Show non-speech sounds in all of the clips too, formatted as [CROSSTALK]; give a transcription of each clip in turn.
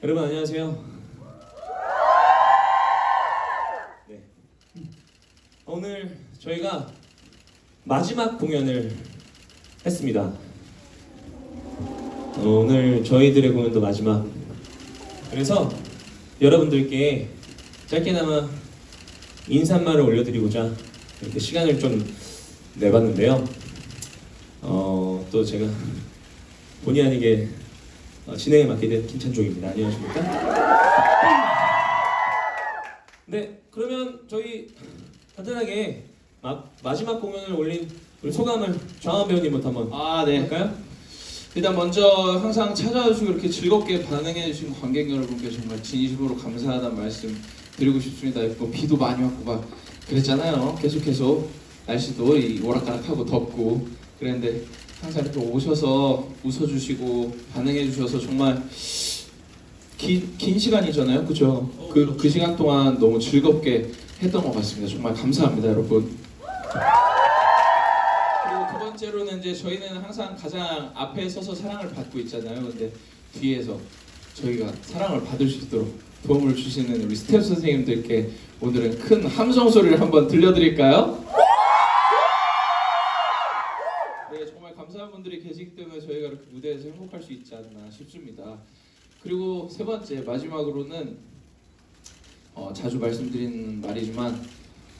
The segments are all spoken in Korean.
여러분 안녕하세요. 네. 오늘 저희가 마지막 공연을 했습니다. 오늘 저희들의 공연도 마지막. 그래서 여러분들께 짧게나마 인사말을 올려드리고자 이렇게 시간을 좀 내봤는데요. 어, 또 제가 본의 아니게 어, 진행에 맡게 된 김찬종입니다. 안녕하십니까? 네, 그러면 저희 간단하게 마, 마지막 공연을 올린 우리 소감을 정한 배우님부터 한번 아, 네. 할까요? 일단 먼저 항상 찾아주시고 이렇게 즐겁게 반응해주신 관객 여러분께 정말 진심으로 감사하다는 말씀 드리고 싶습니다. 뭐 비도 많이 왔고 막 그랬잖아요. 계속 계속 날씨도 이 오락가락하고 덥고 그랬는데 항상 이렇게 오셔서 웃어주시고 반응해주셔서 정말 긴, 긴 시간이잖아요. 그죠? 그, 그 시간 동안 너무 즐겁게 했던 것 같습니다. 정말 감사합니다, 여러분. 그리고 두 번째로는 이제 저희는 항상 가장 앞에 서서 사랑을 받고 있잖아요. 근데 뒤에서 저희가 사랑을 받을 수 있도록 도움을 주시는 우리 스태프 선생님들께 오늘은 큰 함성 소리를 한번 들려드릴까요? 이렇게 무대에서 행복할 수 있지 않나 싶습니다. 그리고 세 번째 마지막으로는 어, 자주 말씀드리는 말이지만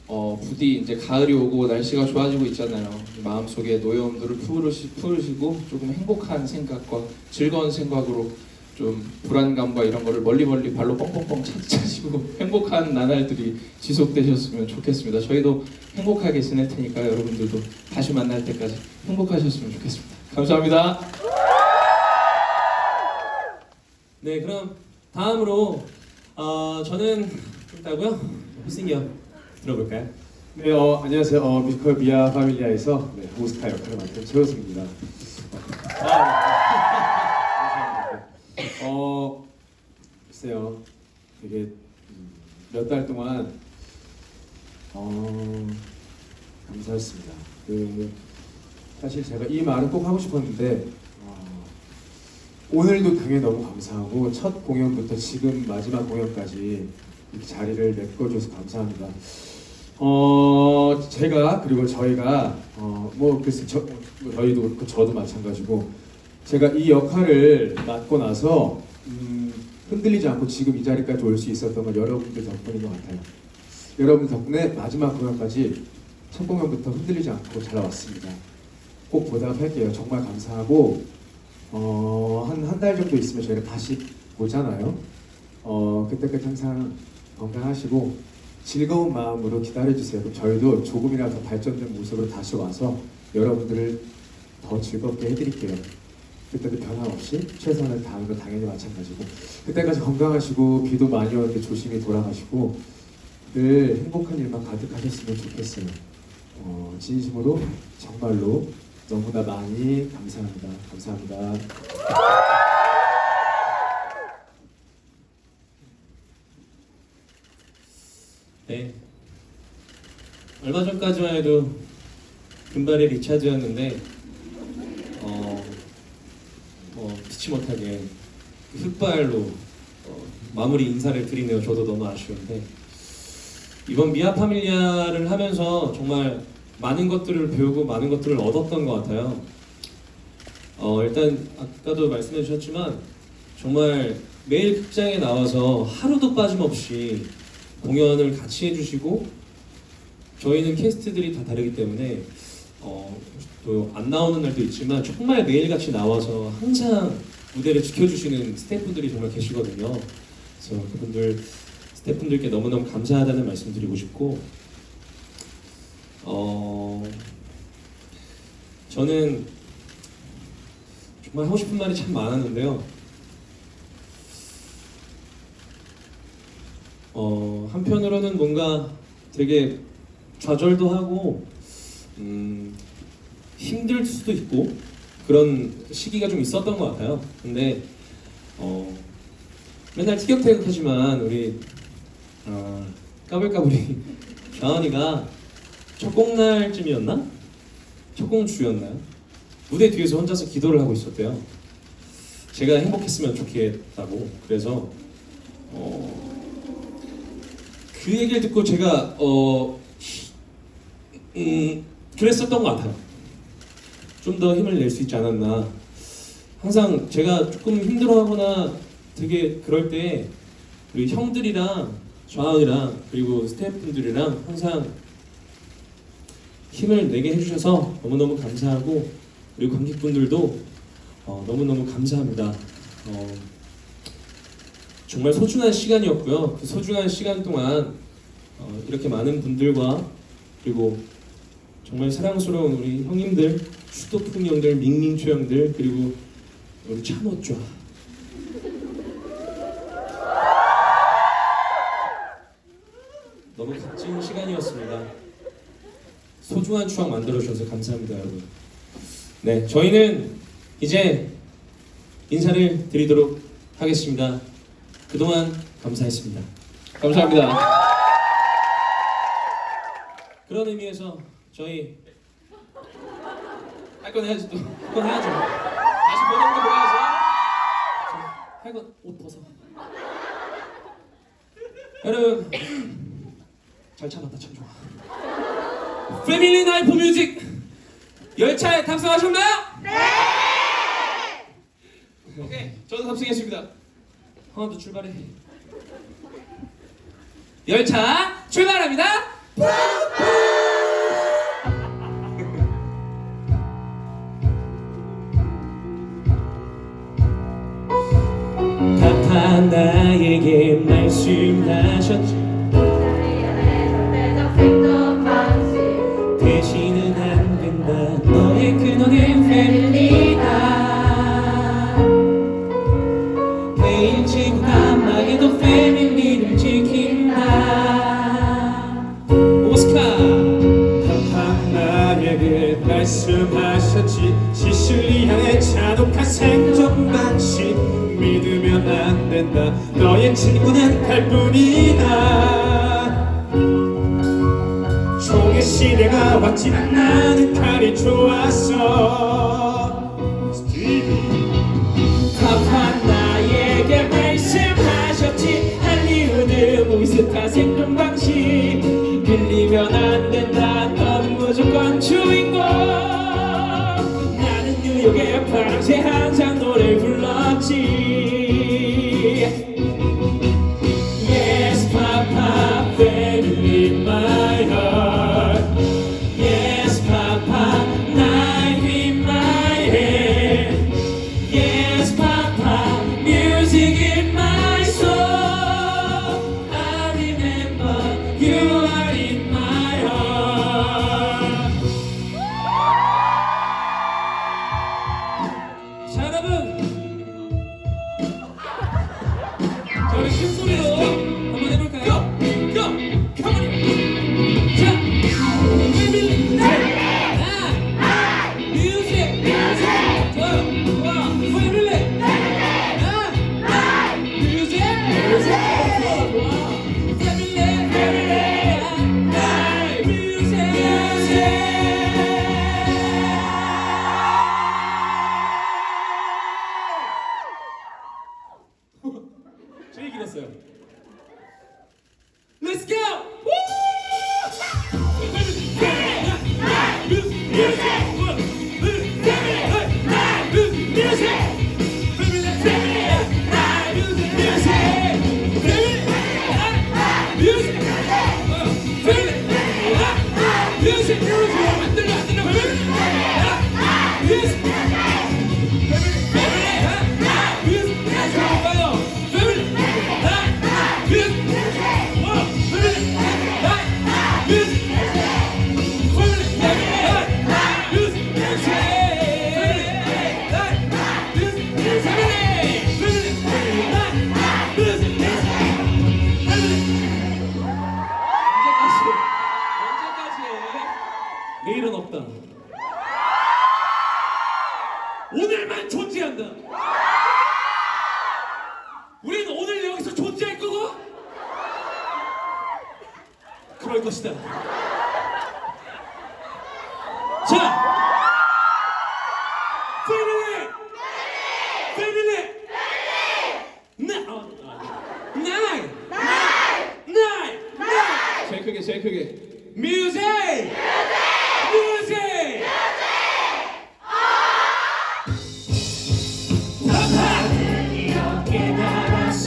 어, 부디 이제 가을이 오고 날씨가 좋아지고 있잖아요. 마음속에 노여움들을 풀으시, 풀으시고 조금 행복한 생각과 즐거운 생각으로 좀 불안감과 이런 거를 멀리 멀리 발로 뻥뻥뻥 차- 차시고 행복한 나날들이 지속되셨으면 좋겠습니다. 저희도 행복하게 지낼 테니까 여러분들도 다시 만날 때까지 행복하셨으면 좋겠습니다. 감사합니다. 네, 그럼 다음으로 어, 저는 있다고요? 호승이요. 들어볼까요? 네, 어, 안녕하세요. 어, 뮤지컬 미아 파밀리아에서 네, 오스카 역할을 맡은 최호승입니다. 아, 네. [LAUGHS] 어, 글쎄요. 되게 음, 몇달 동안 어, 감사했습니다. 그 사실 제가 이 말은 꼭 하고 싶었는데 어, 오늘도 당연히 너무 감사하고 첫 공연부터 지금 마지막 공연까지 자리를 메꿔줘서 감사합니다. 어 제가 그리고 저희가 어뭐 글쎄 저뭐 저희도 그렇고 저도 마찬가지고 제가 이 역할을 맡고 나서 음, 흔들리지 않고 지금 이 자리까지 올 수 있었던 건 여러분들 덕분인 것 같아요. 여러분 덕분에 마지막 공연까지 첫 공연부터 흔들리지 않고 잘 나왔습니다. 꼭 보답할게요. 정말 감사하고 어 한 한 달 정도 있으면 저희가 다시 보잖아요. 어 그때까지 항상 건강하시고 즐거운 마음으로 기다려주세요. 저희도 조금이라도 더 발전된 모습으로 다시 와서 여러분들을 더 즐겁게 해드릴게요. 그때도 변함없이 최선을 다하는 건 당연히 마찬가지고 그때까지 건강하시고 비도 많이 오는데 조심히 돌아가시고 늘 행복한 일만 가득하셨으면 좋겠어요. 어, 진심으로 정말로 너무나 많이 감사합니다. 감사합니다. 네. 얼마 전까지만 해도 금발의 리차드였는데 어, 어 피치 못하게 그 흑발로 어, 마무리 인사를 드리네요. 저도 너무 아쉬운데 이번 미아 파밀리아를 하면서 정말 많은 것들을 배우고 많은 것들을 얻었던 것 같아요. 어, 일단 아까도 말씀해 주셨지만 정말 매일 극장에 나와서 하루도 빠짐없이 공연을 같이 해주시고 저희는 캐스트들이 다 다르기 때문에 어, 또 안 나오는 날도 있지만 정말 매일같이 나와서 항상 무대를 지켜주시는 스태프분들이 정말 계시거든요. 그래서 그분들 스태프분들께 너무너무 감사하다는 말씀 드리고 싶고 어, 저는 정말 하고 싶은 말이 참 많았는데요. 어, 한편으로는 뭔가 되게 좌절도 하고 음, 힘들 수도 있고 그런 시기가 좀 있었던 것 같아요. 근데 어, 맨날 티격태격하지만 우리 어, 까불까불이 [LAUGHS] 좌원이가 첫 공날쯤이었나? 첫 공주였나요? 무대 뒤에서 혼자서 기도를 하고 있었대요. 제가 행복했으면 좋겠다고. 그래서 어, 그 얘기를 듣고 제가 어, 음, 그랬었던 것 같아요. 좀 더 힘을 낼 수 있지 않았나. 항상 제가 조금 힘들어하거나 되게 그럴 때 우리 형들이랑 좌원이랑 그리고 스태프분들이랑 항상 힘을 내게 해주셔서 너무너무 감사하고 그리고 관객분들도 어, 너무너무 감사합니다. 어, 정말 소중한 시간이었고요. 그 소중한 시간 동안 어, 이렇게 많은 분들과 그리고 정말 사랑스러운 우리 형님들, 슈토풍 형들, 밍밍초 형들 그리고 우리 참호좌 너무 값진 시간이었습니다. 소중한 추억 만들어 주셔서 감사합니다, 여러분. 네, 저희는 이제 인사를 드리도록 하겠습니다. 그동안 감사했습니다. 감사합니다. 그런 의미에서 저희 할 건 해야지 또. 한번 해야죠. 다시 보는 거 보여야지. 할건 옷 벗어. 여러분 잘 참았다 참 좋아. 패밀리 나이프 뮤직 열차에 탑승하셨나요? 오케이, 저도 탑승했습니다. 하나 더 출발해. 열차 출발합니다. 말씀하셨지. 시실리아의 잔혹한 생존 방식. 믿으면 안 된다. 너의 친구는 할 뿐이다. 총의 시대가 왔지만 나는 칼이 좋았어 답한 나에게 말씀하셨지. 할리우드 무비스타 생존 방식. 밀리면 안 된다. 넌 무조건 주인공 파랑새 항상 노래 불렀지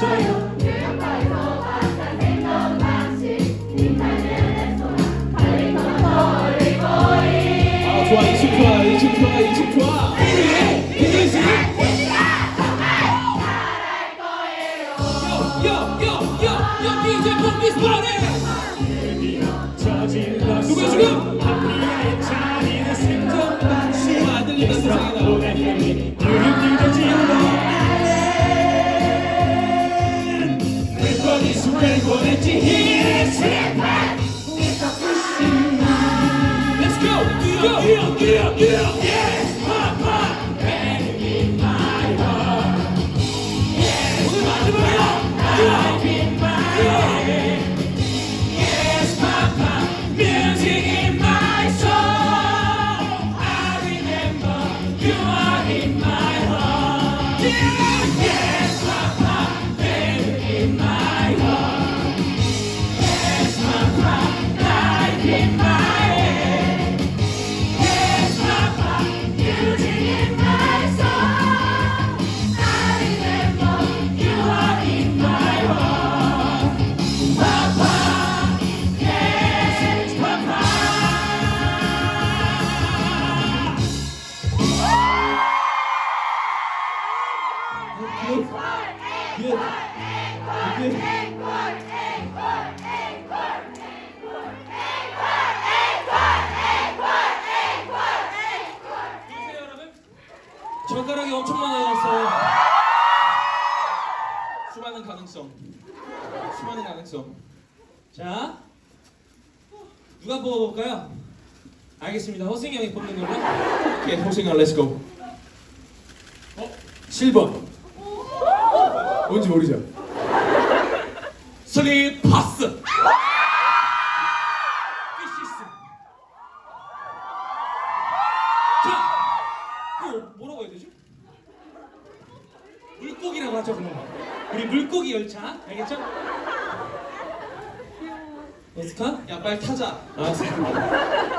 Zion. Let's go! Yeah, yeah, yeah, yeah! 약속. 자, 누가 뽑아볼까요? 알겠습니다. 허승이 형이 뽑는 걸로. 오케이, 호승이 형, 렛츠고. 어? 7번. 뭔지 모르죠? 슬립 파스. 아,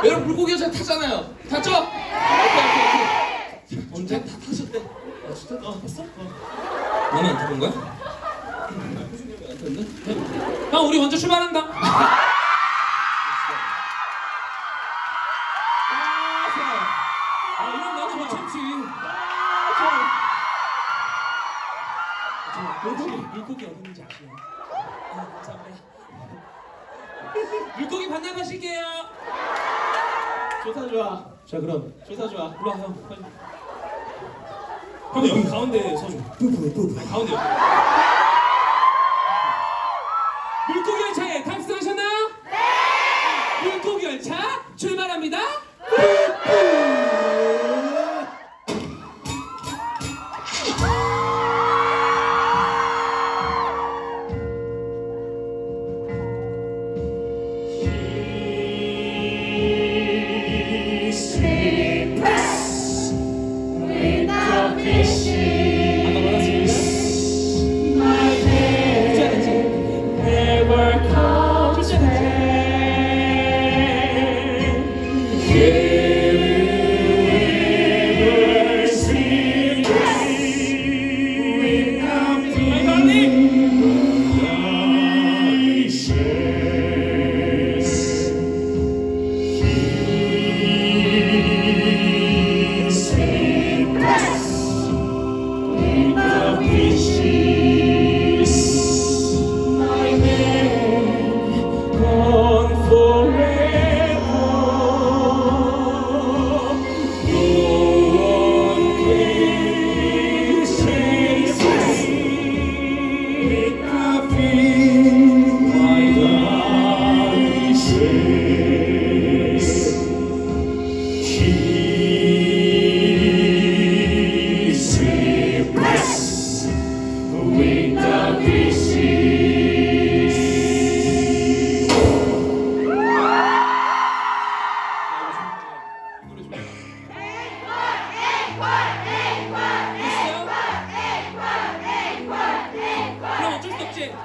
여러분 물고기 여자 타잖아요. 탔죠? 네. 오케이, 오케이, 오케이. 언제 다 타셨대? 아, 진짜? 어, 탔어? 어. 나는 안 타본 거야? 나 아, 네? 우리 먼저 출발한다. [LAUGHS] 조사 좋아. 자 그럼 조사 좋아. 일로 형. 형 여기 가운데 서줘. 뿌뿌 뿌뿌. 가운데. 음. 물고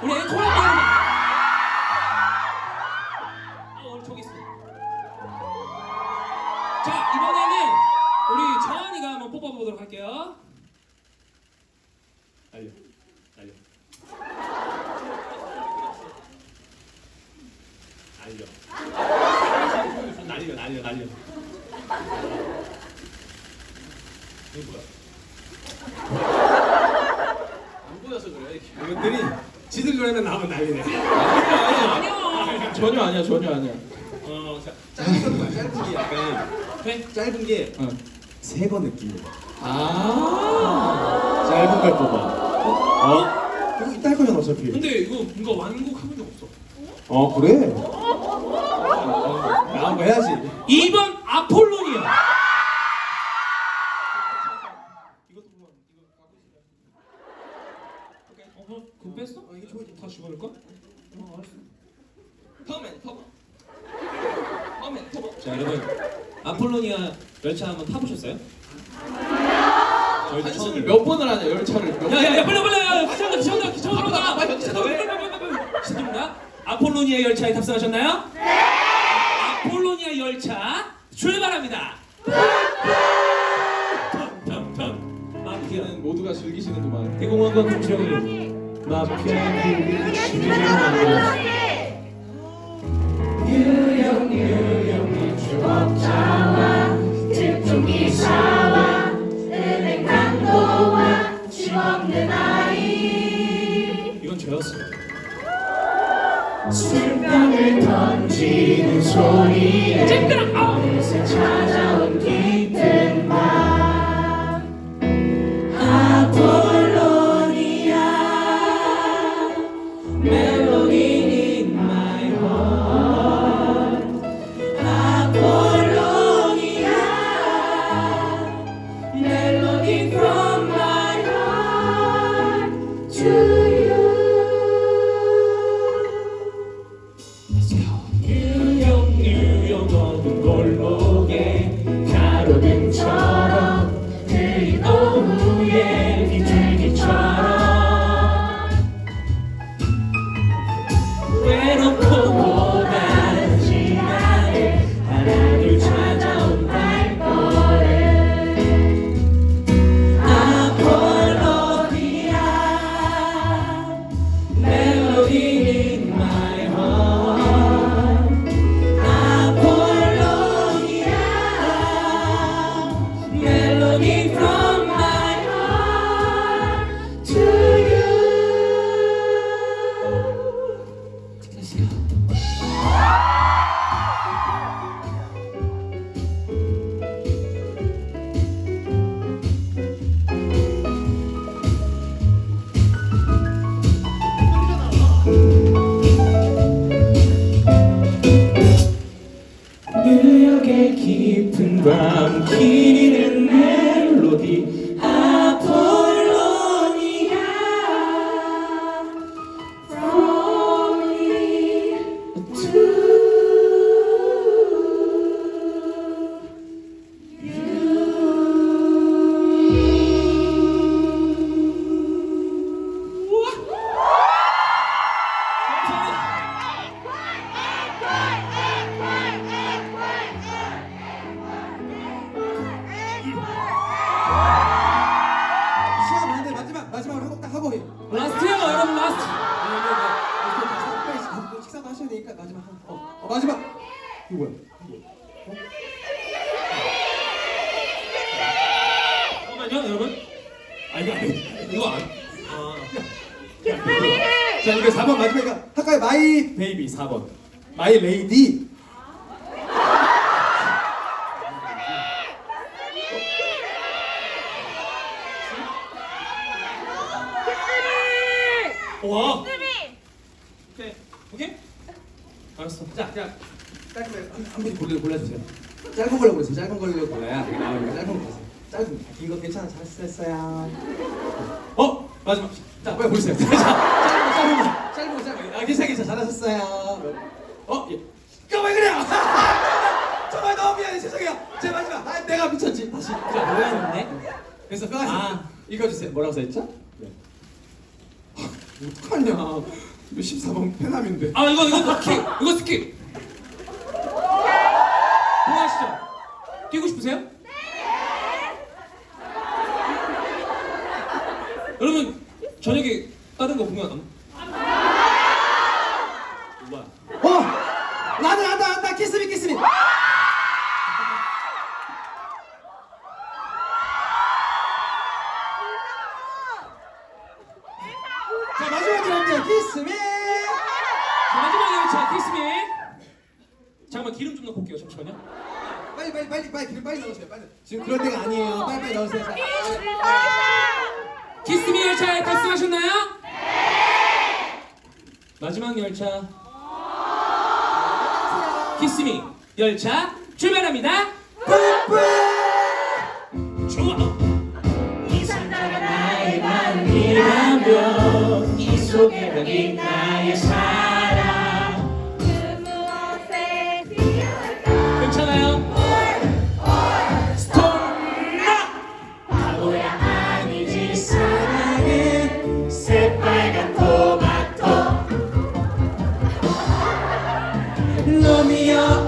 五连冠 어 그래? 나한 거 해야지. 2번 아폴로니아. 어, 그거- 뺐어? 아, 이게 좋아지. 어, 알았어. 터맨. 터맨. 자, 여러분. 아폴로니아 열차 한번 타보셨어요? 저희도 한숨을. 몇 번을 하냐 열차를 몇 야, 야, 야, 빨리, 빨리. 아, 빨리, 빨리, 빨리, 빨리, 빨리. 아폴로니아 열차에 탑승하셨나요? 네. 아폴로니아 열차 출발합니다. 탕탕탕. 마피아. 이제는 모두가 즐기시는구만. 대공원과 공시령이 마피아 특종 시간 많은데 마지막 마지막으로 한곡 딱 하고. 라스트요 여러분 라스트 빨리 식사도 하셔야 되니까 마지막 한. 어, 어 마지막. 이거 뭐야? 잠깐만요 여러분 아 이거 아니 이거 안 아. 자 이거 4번 마지막이니까 할까요? 마이 베이비 4번. 마이 레이디. 와 오케이 오케이 알았어 자 자. 짧은 거한 분이 골라 골라주세요. 짧은 걸로 고르세요. 짧은 걸로 골라야 나오니까 짧은 거 고르세요. 짧은 거. 긴거 괜찮아. 잘했어요. 어 마지막. 자 빨리. [LAUGHS] 자 짧은 거 짧은 거 짧은 거 짧은 거. 아 괜찮아 괜찮아 잘하셨어요. 어 예. 그왜 그래요? [LAUGHS] 정말 너무 미안해 죄송해요. 제 마지막. 아 내가 미쳤지. 다시. 자 뭐였는데? 그래서 뼈가시 아. 읽어주세요. 뭐라고 써있죠? 네. 어떡하냐. 이거 14번 페남인데. 아 이거 이거 스킵 이거 스킵 그만하시죠 뛰고 싶으세요? 네. 여러분 저녁에 다른 거 보면 안... 뭐야? 어! 나는 한다 한다 키스미 키스미 자 마지막 남자 키스미 자, 마지막 열차 키스미. 잠깐만 기름 좀 넣고 올게요. 잠시만요. 빨리 빨리 빨리 빨리 기름 빨리 넣으세요 빨리 지금 그럴 때가 아니에요 빨리 빨리 넣으세요 자, 키스미 열차에 탑승하셨나요? 네. 마지막 열차 키스미 열차 출발합니다. 좋아. 이 상자가 나의 마음이라면 이 속에 담긴 나의 사 로미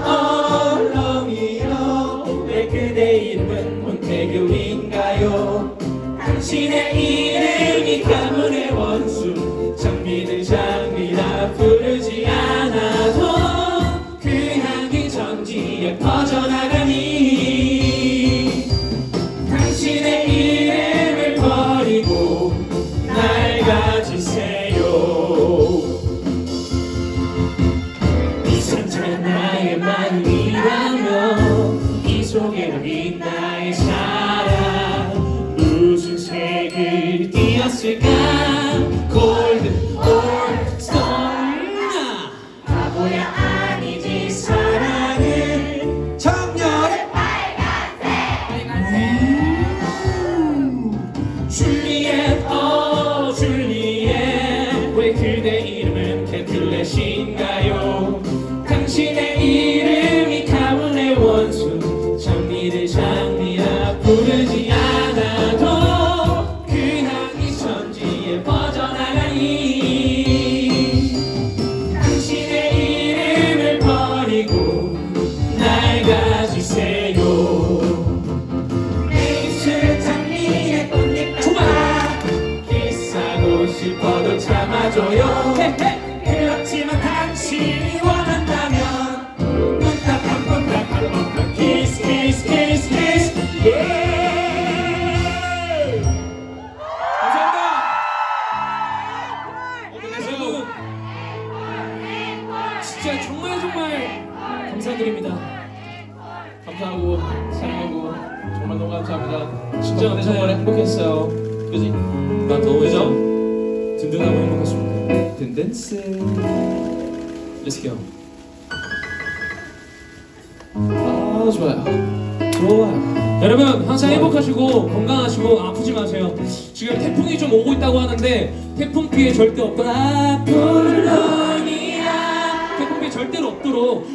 Let's go 아 좋아요. 좋아요. 여러분 항상 행복하시고 건강하시고 아프지 마세요. 지금 태풍이 좀 오고 있다고 하는데 태풍 피해 절대 없도록 물론이야. 태풍 피해 절대로 없도록